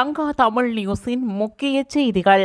லங்கா தமிழ் நியூஸின் முக்கிய செய்திகள்.